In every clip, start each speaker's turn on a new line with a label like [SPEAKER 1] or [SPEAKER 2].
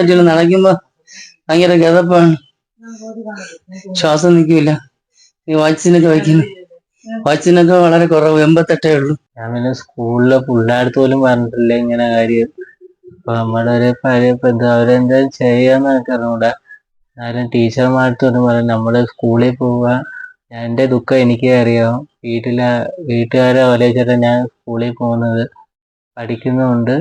[SPEAKER 1] പറ്റില്ല നനയ്ക്കുമ്പോ ഭയങ്കര ഗതപ്പാണ്. ശ്വാസം നിൽക്കില്ല ഈ വാക്സിനൊക്കെ വയ്ക്കുന്നു വാക്സിനൊക്കെ വളരെ കുറവ് എൺപത്തെട്ടേ ഉള്ളൂ.
[SPEAKER 2] ഞാൻ പിന്നെ സ്കൂളിലെ പിള്ളേർക്ക് പോലും പറഞ്ഞിട്ടില്ല ഇങ്ങനെ കാര്യം. അപ്പൊ നമ്മുടെ ഒരു പഴയ അവരെന്താ ചെയ്യാന്ന് എനിക്ക് അറിഞ്ഞൂടാ. എന്നാലും ടീച്ചർമാർക്ക് ഒന്നും പറയാം നമ്മൾ സ്കൂളിൽ പോവുക ഞാൻ എന്റെ ദുഃഖം എനിക്കേ അറിയാം. വീട്ടിലെ വീട്ടുകാരെ ആലോചിച്ചിട്ട് ഞാൻ സ്കൂളിൽ പോകുന്നത്. പഠിക്കുന്നുണ്ട്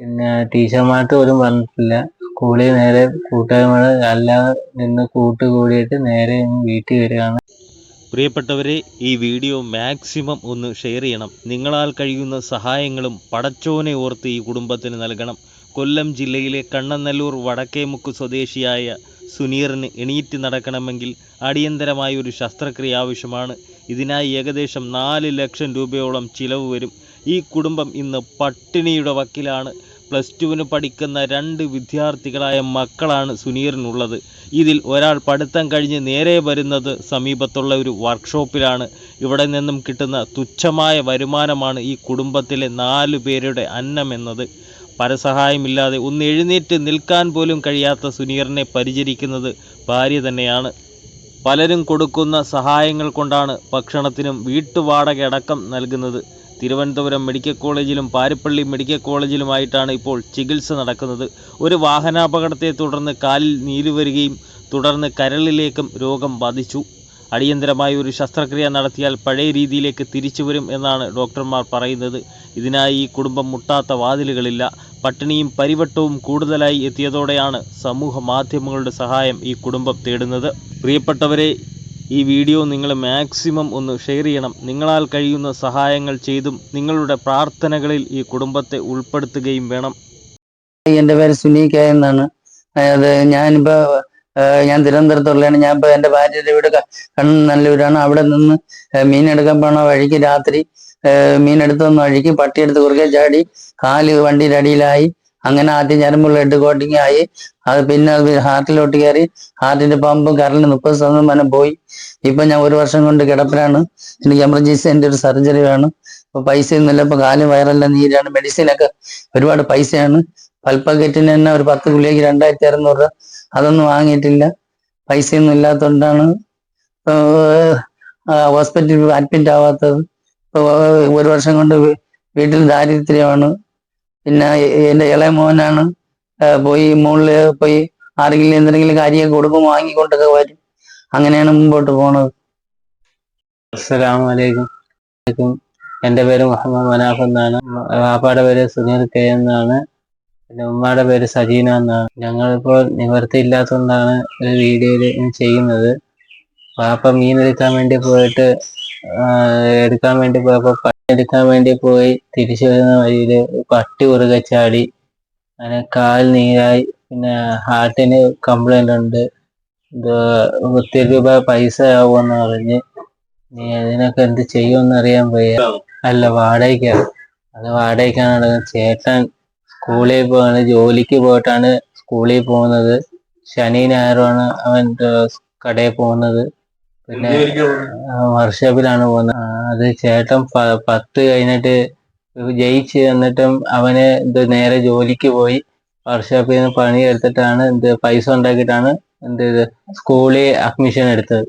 [SPEAKER 2] പിന്നെ ടീച്ചർമാർക്ക് പോലും പറഞ്ഞിട്ടില്ല. സ്കൂളിൽ നേരെ കൂട്ടുകാരന്മാർ അല്ലാതെ നിന്ന് കൂട്ട് കൂടിയിട്ട് നേരെ വീട്ടിൽ വരികയാണ്.
[SPEAKER 3] പ്രിയപ്പെട്ടവരെ ഈ വീഡിയോ മാക്സിമം ഒന്ന് ഷെയർ ചെയ്യണം. നിങ്ങളാൽ കഴിയുന്ന സഹായങ്ങളും പടച്ചോനെ ഓർത്ത് ഈ കുടുംബത്തിന് നൽകണം. കൊല്ലം ജില്ലയിലെ കണ്ണനല്ലൂർ വടക്കേമുക്ക് സ്വദേശിയായ സുനീറിന് എണീറ്റ് നടക്കണമെങ്കിൽ അടിയന്തരമായ ഒരു ശസ്ത്രക്രിയ ആവശ്യമാണ്. ഇതിനായി ഏകദേശം നാല് ലക്ഷം രൂപയോളം ചിലവ് വരും. ഈ കുടുംബം ഇന്ന് പട്ടിണിയുടെ വക്കിലാണ്. പ്ലസ് ടുവിന് പഠിക്കുന്ന രണ്ട് വിദ്യാർത്ഥികളായ മക്കളാണ് സുനീറിനുള്ളത്. ഇതിൽ ഒരാൾ പഠിത്തം കഴിഞ്ഞ് നേരെ വരുന്നത് സമീപത്തുള്ള ഒരു വർക്ക്ഷോപ്പിലാണ്. ഇവിടെ നിന്നും കിട്ടുന്ന തുച്ഛമായ വരുമാനമാണ് ഈ കുടുംബത്തിലെ നാലു പേരുടെ അന്നം എന്നത്. പരസഹായമില്ലാതെ ഒന്ന് എഴുന്നേറ്റ് നിൽക്കാൻ പോലും കഴിയാത്ത സുനീറിനെ പരിചരിക്കുന്നത് ഭാര്യ തന്നെയാണ്. പലരും കൊടുക്കുന്ന സഹായങ്ങൾ കൊണ്ടാണ് ഭക്ഷണത്തിനും വീട്ടുവാടക അടക്കം നൽകുന്നത്. തിരുവനന്തപുരം മെഡിക്കൽ കോളേജിലും പാരിപ്പള്ളി മെഡിക്കൽ കോളേജിലുമായിട്ടാണ് ഇപ്പോൾ ചികിത്സ നടക്കുന്നത്. ഒരു വാഹനാപകടത്തെ തുടർന്ന് കാലിൽ നീര് വരികയും തുടർന്ന് കരളിലേക്കും രോഗം ബാധിച്ചു. അടിയന്തരമായി ഒരു ശസ്ത്രക്രിയ നടത്തിയാൽ പഴയ രീതിയിലേക്ക് തിരിച്ചു വരും എന്നാണ് ഡോക്ടർമാർ പറയുന്നത്. ഇതിനായി ഈ കുടുംബം മുട്ടാത്ത വാതിലുകളില്ല. പട്ടിണിയും പരിവട്ടവും കൂടുതലായി എത്തിയതോടെയാണ് സമൂഹ മാധ്യമങ്ങളുടെ സഹായം ഈ കുടുംബം തേടുന്നത്. പ്രിയപ്പെട്ടവരെ ഈ വീഡിയോ നിങ്ങൾ മാക്സിമം ഒന്ന് ഷെയർ ചെയ്യണം. നിങ്ങളാൽ കഴിയുന്ന സഹായങ്ങൾ ചെയ്തും നിങ്ങളുടെ പ്രാർത്ഥനകളിൽ ഈ കുടുംബത്തെ ഉൾപ്പെടുത്തുകയും വേണം.
[SPEAKER 1] എന്റെ പേര് സുനീക എന്നാണ്. അത് ഞാനിപ്പോ ഞാൻ തിരുവനന്തപുരത്തുള്ളതാണ് ഞാൻ ഇപ്പൊ എന്റെ ഭാര്യയുടെ വീട് ക- കണ്ണനല്ലൂരാണ്. അവിടെ നിന്ന് മീനെടുക്കാൻ പോണ വഴിക്ക് രാത്രി മീനെടുത്ത് വഴിക്ക് പട്ടിയെടുത്ത് കുറുകെ ചാടി കാൽ വണ്ടിയുടെ അടിയിലായി. അങ്ങനെ ആദ്യം ഞരമ്പ് ഹെഡ് കോട്ടിങ് ആയി. അത് പിന്നെ ഹാർട്ടിലോട്ട് കയറി ഹാർട്ടിന്റെ പമ്പും കറണ്ട് മുപ്പത് ശതമാനം പോയി. ഇപ്പൊ ഞാൻ ഒരു വർഷം കൊണ്ട് കിടപ്പിലാണ്. എനിക്ക് എമർജൻസി എന്റെ ഒരു സർജറി വേണം. ഇപ്പൊ പൈസ ഒന്നുമില്ല ഇപ്പൊ കാലും വയറെല്ലാം നീരാണ്. മെഡിസിനൊക്കെ ഒരുപാട് പൈസയാണ്. പൽപ്പക്കറ്റിന് തന്നെ ഒരു പത്ത് ഗുളികയ്ക്ക് രണ്ടായിരത്തി അറുന്നൂറ് രൂപ. അതൊന്നും വാങ്ങിയിട്ടില്ല. പൈസയൊന്നും ഇല്ലാത്തതുകൊണ്ടാണ് ഹോസ്പിറ്റലിൽ അഡ്മിറ്റ് ആവാത്തത്. ഒരു വർഷം കൊണ്ട് വീട്ടിൽ ദാരിദ്ര്യമാണ്. പിന്നെ എന്റെ ഇളയ മോനാണ്. പോയി മുകളിൽ പോയി ആരെങ്കിലും എന്തെങ്കിലും കാര്യമൊക്കെ കൊടുക്കും വാങ്ങിക്കൊണ്ടൊക്കെ വരും. അങ്ങനെയാണ് മുമ്പോട്ട് പോണത്.
[SPEAKER 2] അസ്സലാമു അലൈക്കും. എന്റെ പേര് മുഹമ്മദ് മനാഫ് എന്നാണ്. വാപ്പയുടെ പേര് സുനീർ കെ എന്നാണ്. എന്റെ ഉമ്മയുടെ പേര് സജീന എന്നാണ്. ഞങ്ങളിപ്പോൾ നിവർത്തി ഇല്ലാത്തതുകൊണ്ടാണ് ഒരു വീഡിയോയിൽ ചെയ്യുന്നത്. വാപ്പ മീൻ എടുക്കാൻ വേണ്ടി പോയിട്ട് എടുക്കാൻ വേണ്ടി പോയപ്പോൾ പട്ടി എടുക്കാൻ വേണ്ടി പോയി തിരിച്ചു വരുന്ന വഴിയിൽ പട്ടി ഉറുകെ ചാടി. അങ്ങനെ കാൽ നീരായി. പിന്നെ ഹാർട്ടിന് കംപ്ലൈന്റ് ഉണ്ട്. ഒത്തിരി രൂപ പൈസ ആവുമെന്ന് പറഞ്ഞ്. നീ അതിനൊക്കെ എന്ത് ചെയ്യുമെന്ന് അറിയാൻ വയ്യ. അല്ല വാടകയ്ക്കാണ് അത് വാടകയ്ക്കാണ് നടക്കുന്നത്. ചേട്ടൻ സ്കൂളിൽ പോവാണ്. ജോലിക്ക് പോയിട്ടാണ് സ്കൂളിൽ പോകുന്നത്. ശനി ഞായറുമാണ് അവൻ കടയിൽ പോകുന്നത്. പിന്നെ വർക്ക്ഷോപ്പിലാണ് പോകുന്നത്. അത് ചേട്ടൻ പത്ത് കഴിഞ്ഞിട്ട് ജയിച്ച് എന്നിട്ടും അവന് ഇത് നേരെ ജോലിക്ക് പോയി വർക്ക്ഷോപ്പിൽ നിന്ന് പണി എടുത്തിട്ടാണ് എന്ത് പൈസ ഉണ്ടാക്കിയിട്ടാണ് എന്ത് സ്കൂളിൽ അഡ്മിഷൻ എടുത്തത്.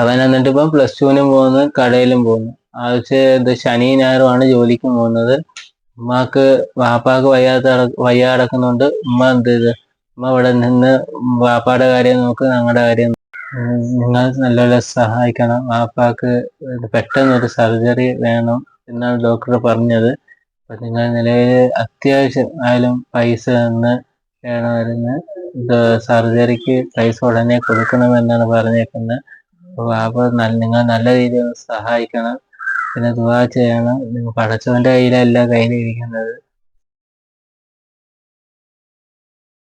[SPEAKER 2] അവൻ എന്നിട്ട് ഇപ്പം പ്ലസ് ടുവിനും പോകുന്നു കടയിലും പോകുന്നു. ആഴ്ച ഇത് ശനി ഞായറുമാണ് ജോലിക്ക് പോകുന്നത്. ഉമ്മാക്ക് വാപ്പാക്ക് വയ്യാത്ത വയ്യാടക്കുന്നുണ്ട് ഉമ്മ എന്ത് ഉമ്മ ഇവിടെ നിന്ന് വാപ്പാടെ കാര്യം നോക്ക് ഞങ്ങളുടെ കാര്യം നിങ്ങൾ നല്ലപോലെ സഹായിക്കണം. ആപ്പാക്ക് പെട്ടെന്ന് ഒരു സർജറി വേണം എന്നാണ് ഡോക്ടർ പറഞ്ഞത്. അപ്പൊ നിങ്ങൾ നിലവിൽ അത്യാവശ്യം ആയാലും പൈസ തന്ന് വേണമായിരുന്നു. ഇത് സർജറിക്ക് പൈസ ഉടനെ കൊടുക്കണമെന്നാണ് പറഞ്ഞേക്കുന്നത്. അപ്പൊ വാപ്പ നിങ്ങൾ നല്ല രീതിയിൽ സഹായിക്കണം. പിന്നെ ദുവാ ചെയ്യണം. നിങ്ങൾ പടച്ചവന്റെ കയ്യിലല്ല കയ്യിലിരിക്കുന്നത്